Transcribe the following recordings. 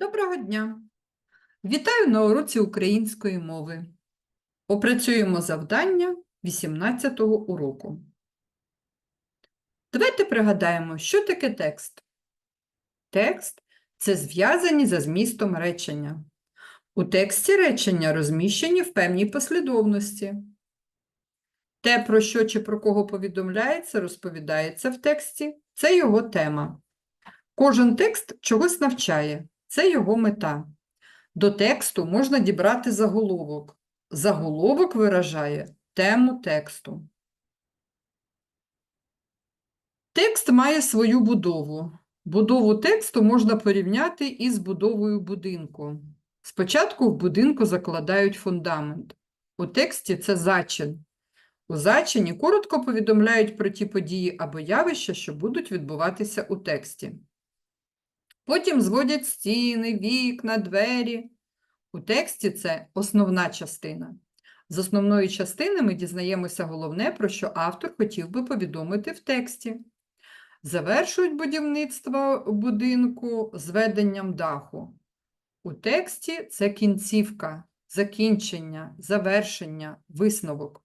Доброго дня! Вітаю на уроці української мови. Опрацюємо завдання 18-го уроку. Давайте пригадаємо, що таке текст. Текст це зв'язані за змістом речення. У тексті речення розміщені в певній послідовності. Те, про що чи про кого повідомляється, розповідається в тексті, це його тема. Кожен текст чогось навчає, це його мета. До тексту можна дібрати заголовок. Заголовок виражає тему тексту. Текст має свою будову. Будову тексту можна порівняти із будовою будинку. Спочатку в будинку закладають фундамент. У тексті це зачин. У зачині коротко повідомляють про ті події або явища, що будуть відбуватися у тексті. Потім зводять стіни, вікна, двері. У тексті це основна частина. З основної частини ми дізнаємося головне, про що автор хотів би повідомити в тексті. Завершують будівництво будинку зведенням даху. У тексті це кінцівка, закінчення, завершення, висновок.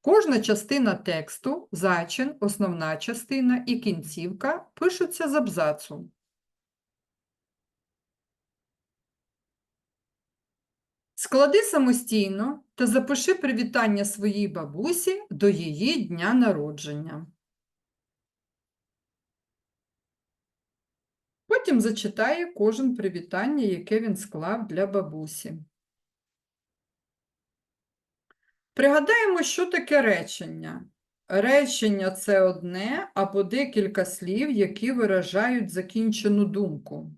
Кожна частина тексту, зачин, основна частина і кінцівка пишуться з абзацу. Склади самостійно та запиши привітання своїй бабусі до її дня народження. Потім зачитає кожен привітання, яке він склав для бабусі. Пригадаємо, що таке речення. Речення це одне або декілька слів, які виражають закінчену думку.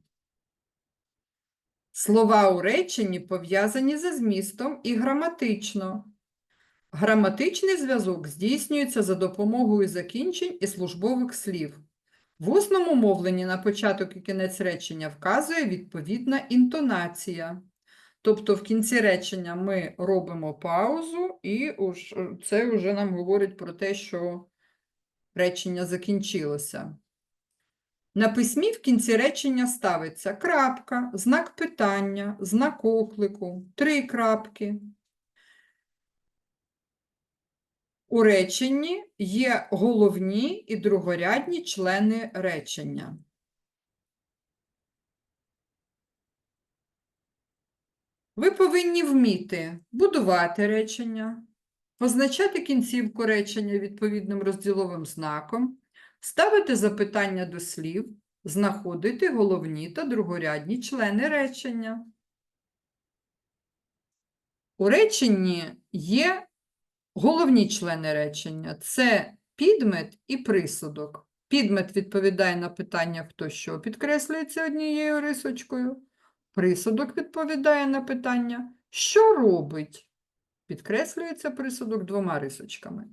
Слова у реченні пов'язані за змістом і граматично. Граматичний зв'язок здійснюється за допомогою закінчень і службових слів. В усному мовленні на початок і кінець речення вказує відповідна інтонація. Тобто в кінці речення ми робимо паузу, і це вже нам говорить про те, що речення закінчилося. На письмі в кінці речення ставиться крапка, знак питання, знак оклику, три крапки. У реченні є головні і другорядні члени речення. Ви повинні вміти будувати речення, позначати кінцівку речення відповідним розділовим знаком, ставити запитання до слів, знаходити головні та другорядні члени речення. У реченні є головні члени речення це підмет і присудок. Підмет відповідає на питання хто що підкреслюється однією рисочкою. Присудок відповідає на питання, що робить? Підкреслюється присудок двома рисочками.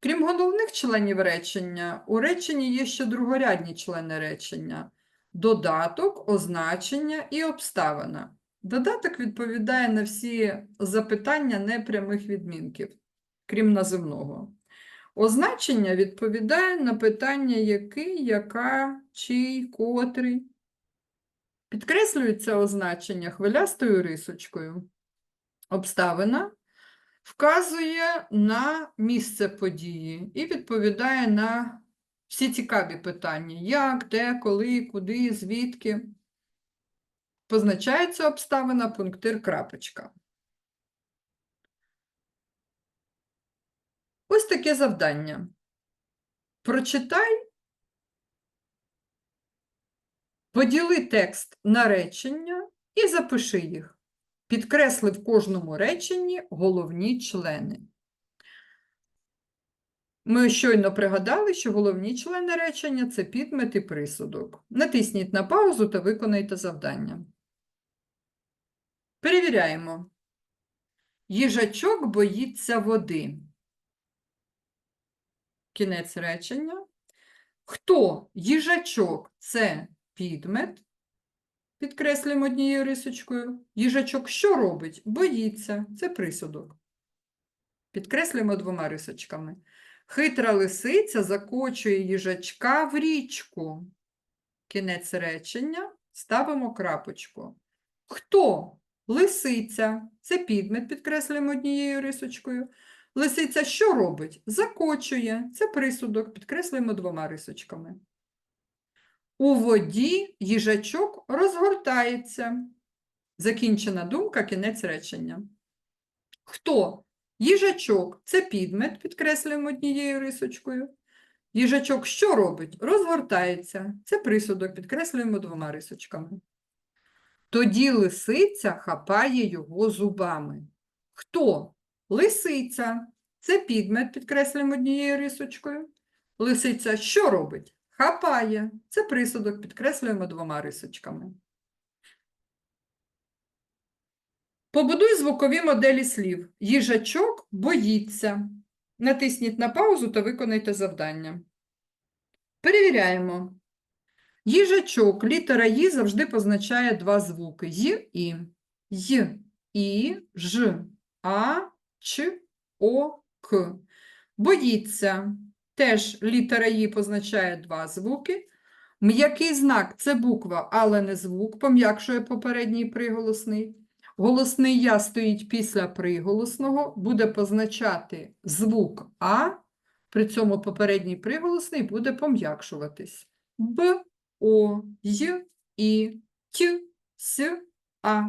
Крім головних членів речення, у реченні є ще другорядні члени речення додаток, означення і обставина. Додаток відповідає на всі запитання непрямих відмінків, крім називного. Означення відповідає на питання який, яка, чий, котрий. Підкреслюється означення хвилястою рисочкою. Обставина вказує на місце події і відповідає на всі цікаві питання: як, де, коли, куди, звідки. Позначається обставина пунктир крапочка. Ось таке завдання. Прочитай, поділи текст на речення і запиши їх. Підкресли в кожному реченні головні члени. Ми щойно пригадали, що головні члени речення це підмет і присудок. Натисніть на паузу та виконайте завдання. Перевіряємо. Їжачок боїться води. Кінець речення. Хто їжачок це підмет, підкреслюємо однією рисочкою. Їжачок що робить? Боїться. Це присудок. Підкреслюємо двома рисочками. Хитра лисиця закочує їжачка в річку. Кінець речення ставимо крапочку. Хто? Лисиця. Це підмет, підкреслюємо однією рисочкою. Лисиця що робить? Закочує. Це присудок, підкреслюємо двома рисочками. У воді їжачок розгортається. Закінчена думка, кінець речення. Хто? Їжачок це підмет, підкреслюємо однією рисочкою. Їжачок що робить? Розгортається. Це присудок, підкреслюємо двома рисочками. Тоді лисиця хапає його зубами. Хто? Лисиця. Це підмет, підкреслюємо однією рисочкою. Лисиця що робить? Хапає. Це присудок, підкреслюємо двома рисочками. Побудуй звукові моделі слів. Їжачок боїться. Натисніть на паузу та виконайте завдання. Перевіряємо. Їжачок, літера «ї» завжди позначає два звуки «й» і «й», «і», «ж», «а», «ч», «о», «к». Боїться. Теж літера «ї» позначає два звуки. М'який знак – це буква, але не звук, пом'якшує попередній приголосний. Голосний «я» стоїть після приголосного, буде позначати звук «а», при цьому попередній приголосний буде пом'якшуватись. Б, О, Й, І, Т, С, А.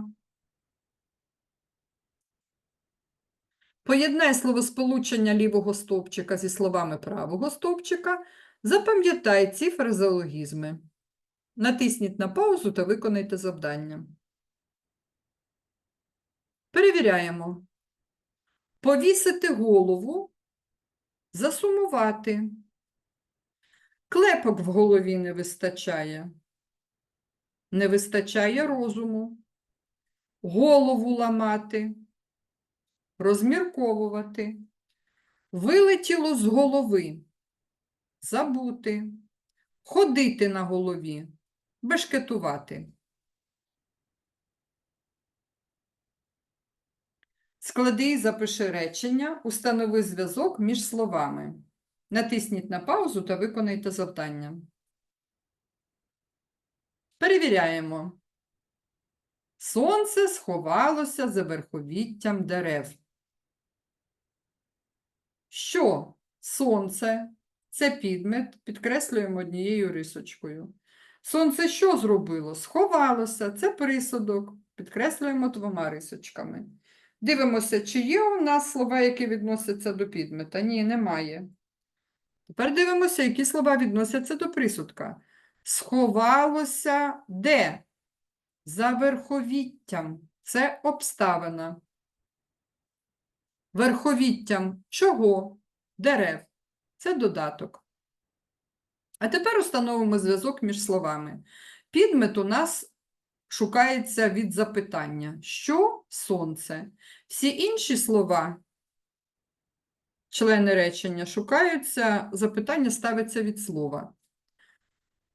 Поєднай словосполучення лівого стовпчика зі словами правого стовпчика. Запам'ятай ці фразеологізми. Натисніть на паузу та виконайте завдання. Перевіряємо. Повісити голову, засумувати. Клепок в голові не вистачає. Не вистачає розуму. Голову ламати. Розмірковувати. Вилетіло з голови. Забути. Ходити на голові. Бешкетувати. Склади і запиши речення, установи зв'язок між словами. Натисніть на паузу та виконайте завдання. Перевіряємо. Сонце сховалося за верховіттям дерев. Що? Сонце. Це підмет, підкреслюємо однією рисочкою. Сонце що зробило? Сховалося. Це присудок, підкреслюємо двома рисочками. Дивимося, чи є у нас слова, які відносяться до підмета. Ні, немає. Тепер дивимося, які слова відносяться до присудка. Сховалося де? За верховіттям. Це обставина. Верховіттям чого? Дерев. Це додаток. А тепер установимо зв'язок між словами. Підмет у нас шукається від запитання. Що сонце? Всі інші слова, члени речення, шукаються, запитання ставиться від слова.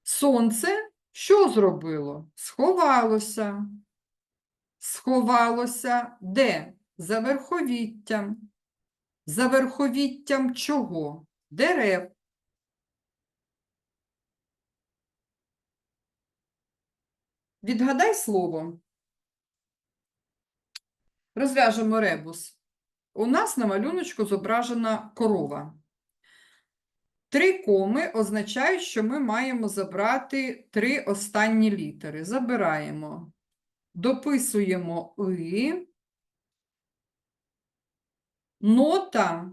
Сонце що зробило? Сховалося. Сховалося де? За верховіттям. За верховіттям чого? Дерев. Відгадай слово. Розв'яжемо ребус. У нас на малюночку зображена корова. Три коми означають, що ми маємо забрати три останні літери. Забираємо, дописуємо «и», нота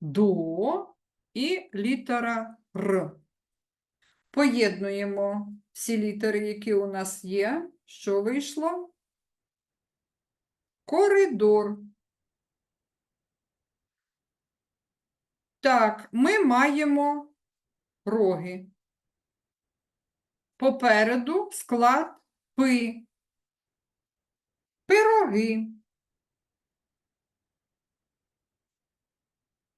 до і літера Р. Поєднуємо всі літери, які у нас є. Що вийшло? Коридор. Так, ми маємо роги. Попереду склад пи. Пироги.